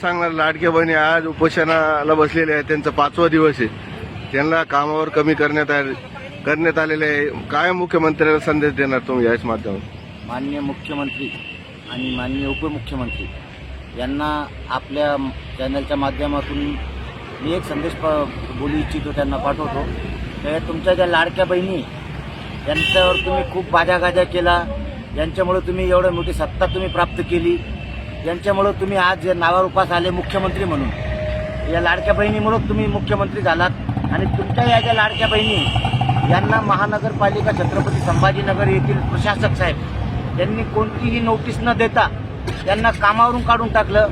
सांगणार लाडक्या बहिणी आज उपोषणाला बसलेले आहेत त्यांचा पाचवा दिवस आहे. त्यांना कामावर कमी करण्यात आले करण्यात आलेले आहे. काय मुख्यमंत्र्याला संदेश देणार तुम्ही याच माध्यमातून? माननीय मुख्यमंत्री आणि माननीय उपमुख्यमंत्री यांना आपल्या चॅनलच्या माध्यमातून मी एक संदेश बोलू इच्छितो त्यांना पाठवतो. तर तुमच्या ज्या लाडक्या बहिणी यांच्यावर तुम्ही खूप बाजागाजा केला. यांच्यामुळे तुम्ही एवढं मोठी सत्ता तुम्ही प्राप्त केली. यांच्यामुळं तुम्ही आज या नावावर उपास आले मुख्यमंत्री म्हणून. या लाडक्या बहिणीमुळं तुम्ही मुख्यमंत्री झालात आणि तुमच्या या ज्या लाडक्या बहिणी यांना महानगरपालिका छत्रपती संभाजीनगर येथील प्रशासक साहेब यांनी कोणतीही नोटीस न देता त्यांना कामावरून काढून टाकलं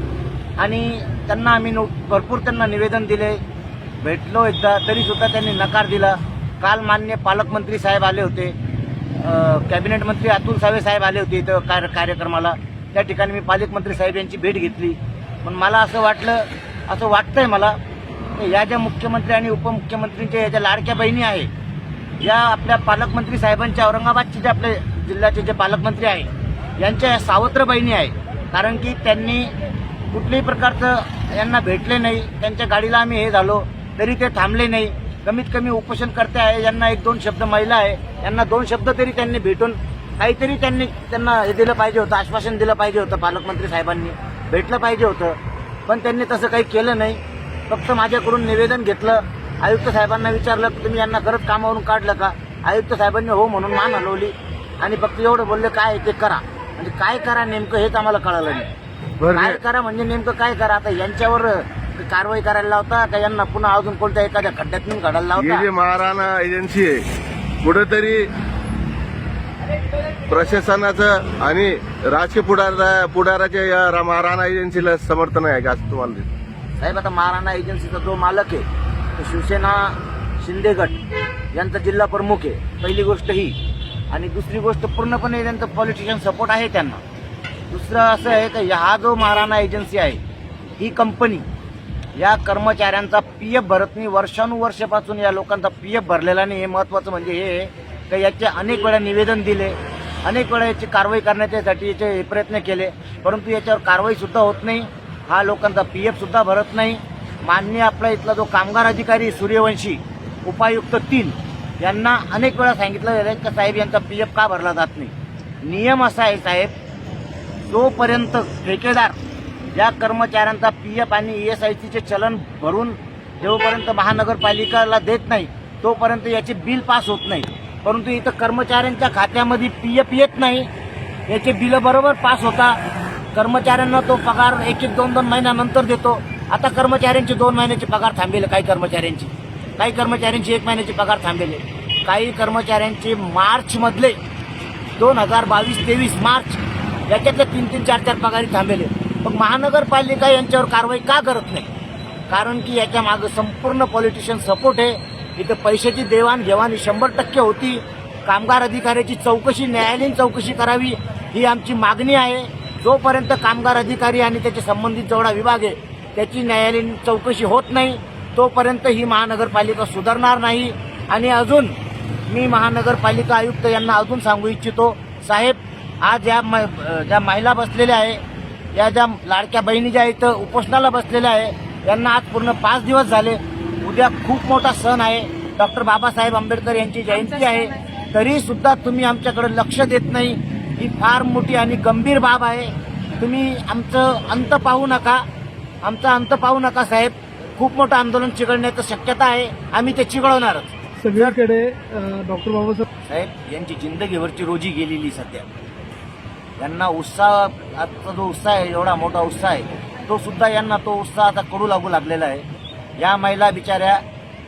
आणि त्यांना आम्ही नो भरपूर त्यांना निवेदन दिले. भेटलो एकदा तरीसुद्धा त्यांनी नकार दिला. काल मान्य पालकमंत्री साहेब आले होते. कॅबिनेट मंत्री अतुल सावे साहेब आले होते इथं कार्य कार्यक्रमाला. त्या ठिकाणी मी पालकमंत्री साहेब यांची भेट घेतली. पण मला असं वाटलं असं वाटतंय मला की या ज्या मुख्यमंत्री आणि उपमुख्यमंत्रींच्या या ज्या लाडक्या बहिणी आहे या आपल्या पालकमंत्री साहेबांच्या औरंगाबादचे जे आपले जिल्ह्याचे जे पालकमंत्री आहे यांच्या या सावत्र बहिणी आहे कारण की त्यांनी कुठल्याही प्रकारचं यांना भेटले नाही त्यांच्या गाडीला आम्ही हे झालो तरी ते थांबले नाही. कमीत कमी उपोषण करते आहे यांना एक दोन शब्द महिला आहे यांना दोन शब्द तरी त्यांनी भेटून काहीतरी त्यांनी त्यांना हे दिलं पाहिजे होतं आश्वासन दिलं पाहिजे होतं पालकमंत्री साहेबांनी. भेटलं पाहिजे होतं. पण त्यांनी तसं काही केलं नाही. फक्त माझ्याकडून निवेदन घेतलं. आयुक्त साहेबांना विचारलं की तुम्ही यांना खरंच कामावरून काढलं का? आयुक्त साहेबांनी हो म्हणून मान हलवली. आणि फक्त एवढं बोलले काय ते करा. म्हणजे काय करा नेमकं हेच आम्हाला कळालं नाही. काय करा म्हणजे नेमकं काय करा? आता यांच्यावर कारवाई करायला लावता का यांना पुन्हा अजून कोणत्या एखाद्या खड्ड्यात नेऊन काढायला हे लावता महाराणा एजन्सी आहे कुठंतरी प्रशासनाचं आणि राजकीय पुढार पुढाराच्या या महाराणा एजन्सीला समर्थन आहे का असं तुम्हाला दिसतं? साहेब आता महाराणा एजन्सीचा जो मालक आहे तो शिवसेना शिंदे गट यांचा जिल्हा प्रमुख आहे पहिली गोष्ट ही. आणि दुसरी गोष्ट पूर्णपणे त्यांचं पॉलिटिशियन सपोर्ट आहे त्यांना. दुसरं असं आहे की हा जो महाराणा एजन्सी आहे ही कंपनी या कर्मचाऱ्यांचा पी एफ भरत नाही. वर्षानुवर्षापासून या लोकांचा पी एफ भरलेला नाही. हे महत्वाचं म्हणजे हे का याचे अनेक वेळा निवेदन दिले अनेक वेळा याची कारवाई करण्याच्यासाठी याचे हे प्रयत्न केले परंतु याच्यावर कारवाईसुद्धा होत नाही हा लोकांचा पी एफसुद्धा भरत नाही. माननीय आपला इथला जो कामगार अधिकारी सूर्यवंशी उपायुक्त तीन यांना अनेक वेळा सांगितलं गेलं की साहेब यांचा पी एफ का भरला जात नाही? नियम असा आहे साहेब जोपर्यंत ठेकेदार या कर्मचाऱ्यांचा पी एफ आणि ई एस आय सीचे चलन भरून जोपर्यंत महानगरपालिकाला देत नाही तोपर्यंत याचे बिल पास होत नाही. परंतु इथं कर्मचाऱ्यांच्या खात्यामध्ये पी एफ येत नाही. याचे बिलं बरोबर पास होता. कर्मचाऱ्यांना तो पगार एक एक दोन दोन महिन्यानंतर देतो. आता कर्मचाऱ्यांचे दोन महिन्याचे पगार थांबेले काही कर्मचाऱ्यांची. काही कर्मचाऱ्यांची एक महिन्याचे पगार थांबेले. काही कर्मचाऱ्यांचे मार्चमधले दोन हजार बावीस तेवीस मार्च याच्यातले तीन तीन चार चार पगारी थांबेले. मग महानगरपालिका यांच्यावर कारवाई का करत नाही? कारण की याच्या मागं संपूर्ण पॉलिटिशियन सपोर्ट आहे. इथं पैशाची देवाणघेवाण ही शंभर टक्के होती. कामगार अधिकाऱ्याची चौकशी न्यायालयीन चौकशी करावी ही आमची मागणी आहे. जोपर्यंत कामगार अधिकारी आणि त्याचे संबंधित जेवढा विभाग आहे त्याची न्यायालयीन चौकशी होत नाही तोपर्यंत ही महानगरपालिका सुधारणार नाही. आणि अजून मी महानगरपालिका आयुक्त यांना अजून सांगू इच्छितो साहेब आज या म- ज्या महिला बसलेल्या आहे या ज्या लाडक्या बहिणी ज्या इथं उपोषणाला बसलेल्या आहे यांना आज पूर्ण पाच दिवस झाले. उद्या खूप मोठा सण आहे. डॉक्टर बाबासाहेब आंबेडकर यांची जयंती आहे. तरी सुद्धा तुम्ही आमच्याकडे लक्ष देत नाही. ही फार मोठी आणि गंभीर बाब आहे. तुम्ही आमचं अंत पाहू नका. आमचा अंत पाहू नका साहेब. खूप मोठं आंदोलन चिघळण्याची शक्यता आहे. आम्ही ते चिघळवणारच. सगळीकडे डॉक्टर बाबासाहेब साहेब यांची जिंदगीभरची रोजी गेलेली सध्या. यांना उत्साह आजचा जो उत्साह आहे एवढा मोठा उत्साह आहे तो सुद्धा यांना तो उत्साह आता कडू लागू लागलेला आहे. या महिला बिचाऱ्या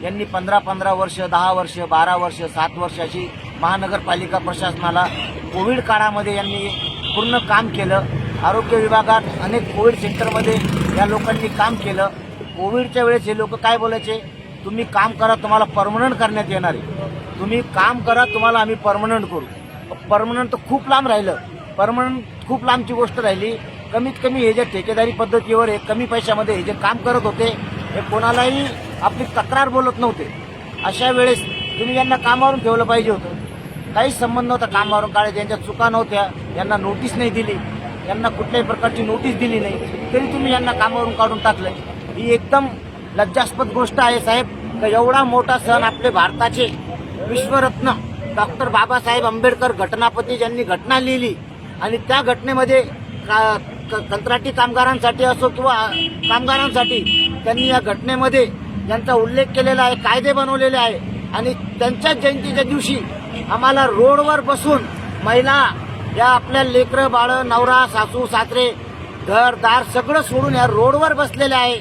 यांनी पंधरा पंधरा वर्ष दहा वर्ष बारा वर्ष सात वर्ष अशी महानगरपालिका प्रशासनाला कोविड काळामध्ये यांनी पूर्ण काम केलं. आरोग्य विभागात अनेक कोविड सेंटरमध्ये या लोकांनी काम केलं. कोविडच्या वेळेस हे लोक काय बोलायचे? तुम्ही काम करा तुम्हाला परमनंट करण्यात येणार आहे. तुम्ही काम करा तुम्हाला आम्ही परमनंट करू. परमनंट तर खूप लांब राहिलं. परमनंट खूप लांबची गोष्ट राहिली. कमीत कमी हे जे ठेकेदारी पद्धतीवर हे कमी पैशामध्ये हे जे काम करत होते हे कोणालाही आपली तक्रार बोलत नव्हते. अशा वेळेस तुम्ही यांना कामावरून ठेवलं पाहिजे होतं. काहीच संबंध नव्हता कामावरून काढायचा. यांच्या चुका नव्हत्या. यांना नोटीस नाही दिली. यांना कुठल्याही प्रकारची नोटीस दिली नाही. तरी तुम्ही यांना कामावरून काढून टाकलं ही एकदम लज्जास्पद गोष्ट आहे साहेब. का एवढा मोठा सण आपले भारताचे विश्वरत्न डॉक्टर बाबासाहेब आंबेडकर घटनापती ज्यांनी घटना लिहिली आणि त्या घटनेमध्ये का- क- कंत्राटी कामगारांसाठी असो किंवा कामगारांसाठी त्यांनी या घटनेमध्ये यांचा उल्लेख केलेला आहे कायदे बनवलेले आहे. आणि त्यांच्याच जयंतीच्या दिवशी आम्हाला रोडवर बसून महिला या आपल्या लेकरं बाळ नवरा सासू सासरे घर दार सगळं सोडून या रोडवर बसलेले आहे.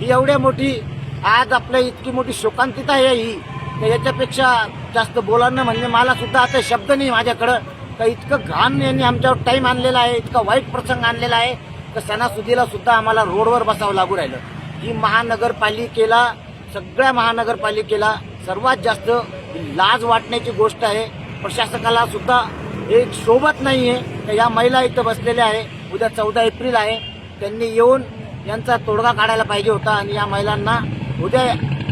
ही एवढ्या मोठी आज आपल्या इतकी मोठी शोकांतिता आहे ही. तर याच्यापेक्षा जास्त बोलानं म्हणजे मला सुद्धा आता शब्द नाही माझ्याकडं. तर इतकं घाण यांनी आमच्यावर टाईम आणलेला आहे इतका वाईट प्रसंग आणलेला आहे. तर सणासुदीला सुद्धा आम्हाला रोडवर बसावं लागू राहिलं. ही महानगरपालिकेला सगळ्या महानगरपालिकेला सर्वात जास्त लाज वाटण्याची गोष्ट आहे. प्रशासकाला सुद्धा एक शोभत नाही आहे तर या महिला इथं बसलेल्या आहे. उद्या चौदा एप्रिल आहे. त्यांनी येऊन यांचा तोडगा काढायला पाहिजे होता आणि या महिलांना उद्या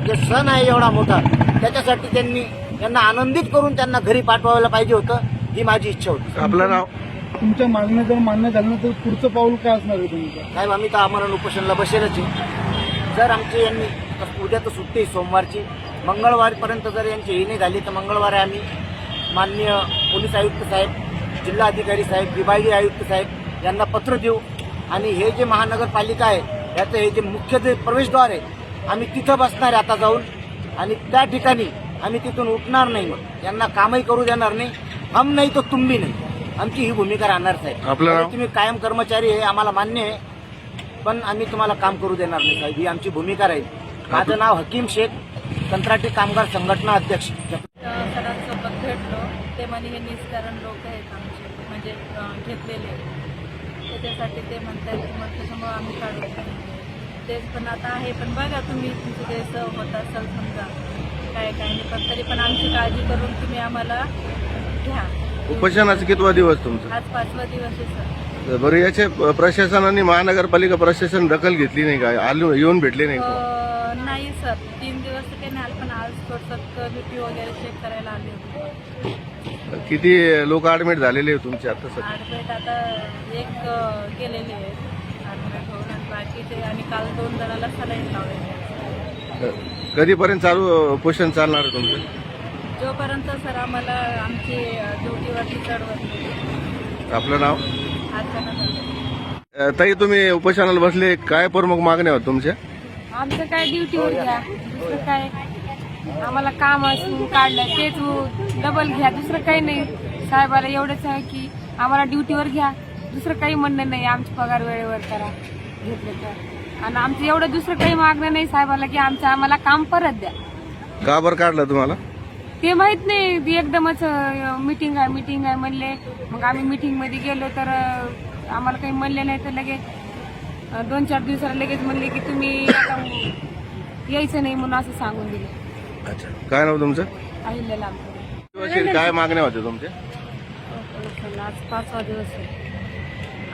जे सण आहे एवढा मोठा त्याच्यासाठी त्यांनी यांना आनंदित करून त्यांना घरी पाठवायला पाहिजे होतं ही माझी इच्छा होती. आपलं नाव? तुमच्या मागण्या जर मान्य झालं तर पुढचं पाऊल काय असणार आहे तुमचं? साहेब आम्ही तर आमरण उपोषणला बसेलच आहे. जर आमची यांनी उद्या तर सुट्टी सोमवारची मंगळवारपर्यंत जर यांची हे नाही झाली तर मंगळवारी आम्ही माननीय पोलीस आयुक्त साहेब जिल्हा अधिकारी साहेब विभागीय आयुक्त साहेब यांना पत्र देऊ. आणि हे जे महानगरपालिका आहे याचं हे जे मुख्य जे प्रवेशद्वार आहे आम्ही तिथं बसणार आहे आता जाऊन. आणि त्या ठिकाणी आम्ही तिथून उठणार नाही मग. यांना कामही करू देणार नाही. हम नाही तो तुम भी नाही. आमची ही भूमिका राहणार साहेब. तुम्ही कायम कर्मचारी आहे आम्हाला मान्य आहे. पण आम्ही तुम्हाला काम करू देणार नाही साहेब. ही आमची भूमिका राहील. माझं नाव हकीम शेख कंत्राटी कामगार संघटना अध्यक्ष. सरांसोबत भेटलो. ते म्हणे हे निस्तारण लोक आहेत आमचे. म्हणजे घेतलेले. त्याच्यासाठी ते म्हणतात की मग त्याच्यामुळं आम्ही काढू तेच पण आता आहे. पण बघा तुम्ही तुमचं ते सव होत असेल समजा. काय काय नाही. पण तरी पण आमची काळजी करून तुम्ही आम्हाला घ्या. उपोषणाचा कितवा दिवस तुमचा? आज पाचवा दिवस आहे सर. बरं याचे प्रशासनाने महानगरपालिका प्रशासन दखल घेतली नाही का? आलो येऊन भेटले नाही का? अं, नाही सर. तीन दिवस तर काही नाही आलं, पण आज थोडंसं पी वगैरे चेक करायला आले होते. किती लोक ऍडमिट झालेले आहे तुमचे आता सर ॲडमिट आता एक अ, गेलेले आहेत. ॲडमिट होऊन आणि बाकीचे आणि काल दोन जणाला सलाईन लावलेले कधीपर्यंत चालू उपोषण चालणार आहे तुमचं? जोपर्यंत सर आम्हाला आमची ड्युटीवरती चढवत नाही. आपलं नाव? ताई तुम्ही उपोषणाला बसले काय प्रमुख मागण्या होत तुमच्या? आमचं काय ड्युटीवर घ्या दुसरं काय? आम्हाला काम असून काढलं तेच डबल घ्या दुसरं काही नाही. साहेबाला एवढंच आहे की आम्हाला ड्युटीवर घ्या दुसरं काही म्हणणं नाही आमची पगार वेळेवर करा घेतलं तर. आणि आमचं एवढं दुसरं काही मागणं नाही साहेबाला की आमचं आम्हाला काम परत द्या. का बरं काढलं तुम्हाला? ते माहीत नाही. ती एकदमच मिटिंग आहे मिटिंग आहे म्हणले. मग आम्ही मिटिंगमध्ये गेलो तर आम्हाला काही म्हणले नाही तर लगेच दोन चार दिवसाला लगेच म्हणले की तुम्ही आता यायचं नाही म्हणून असं सांगून दिलं. अच्छा. काय नाव तुमचं? अहिल्याला आमचं काय मागण्या होत्या तुमच्या आज पाचवा दिवस आहे.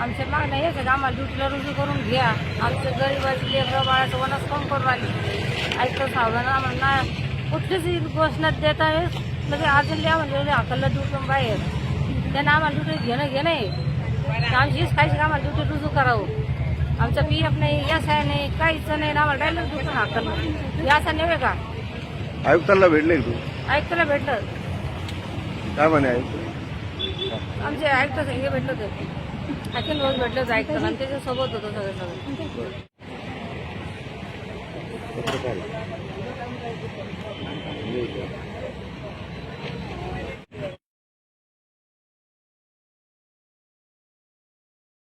आमच्या मागण्या हेच आहेत आम्हाला ड्युटीला रुजू करून घ्या. आमच्या गरीबाची लेकरं बाळाचं वनस कम करून राहिली. ऐकतं सावधान आम्हाला नाही कुठलीच घोषणा देत आहे. लगे अजून द्या म्हणजे हाकललं ड्युटून बाहेर. त्यांना आम्हाला ड्युटी घेणं घेणं आहे. आमची हीच काहीच आम्हाला ड्युटी रुजू करावं. आमचा पी एफ नाही एस आय नाही काहीच नाही आम्हाला डायरेक्ट ड्युटून हाकललं हे असं नव्हे का? आयुक्तांना भेटले तू? ऐकताना भेटलं. काय म्हणे आयुक्त? आमचे ऐकतं हे भेटलं होतं. अखिल रोज भेटलं होतं आणि त्याच्यासोबत होतं सगळं सगळं.